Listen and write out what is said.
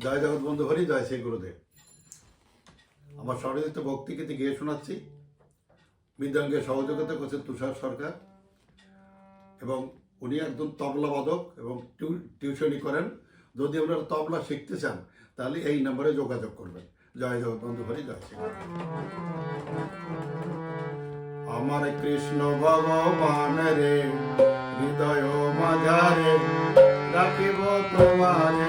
জয় জগৎ বন্ধু হরি, জয় শ্রী গুরুদেব। আমার স্বরচিত ভক্তিগীতি গিয়ে শোনাচ্ছি। মৃদঙ্গে সহযোগিতা করছেন তুষার সরকার এবং উনি একজন তবলা বাদক এবং টিউ- টিউশনি করেন। যদি আপনারা তবলা শিখতে চান, তাহলে এই নম্বরে যোগাযোগ করবেন। জয় জগৎ বন্ধু হরি, জয় শ্রী আমার কৃষ্ণ ভগবান রে, হৃদয় মাঝারে রাখিব তোমারে।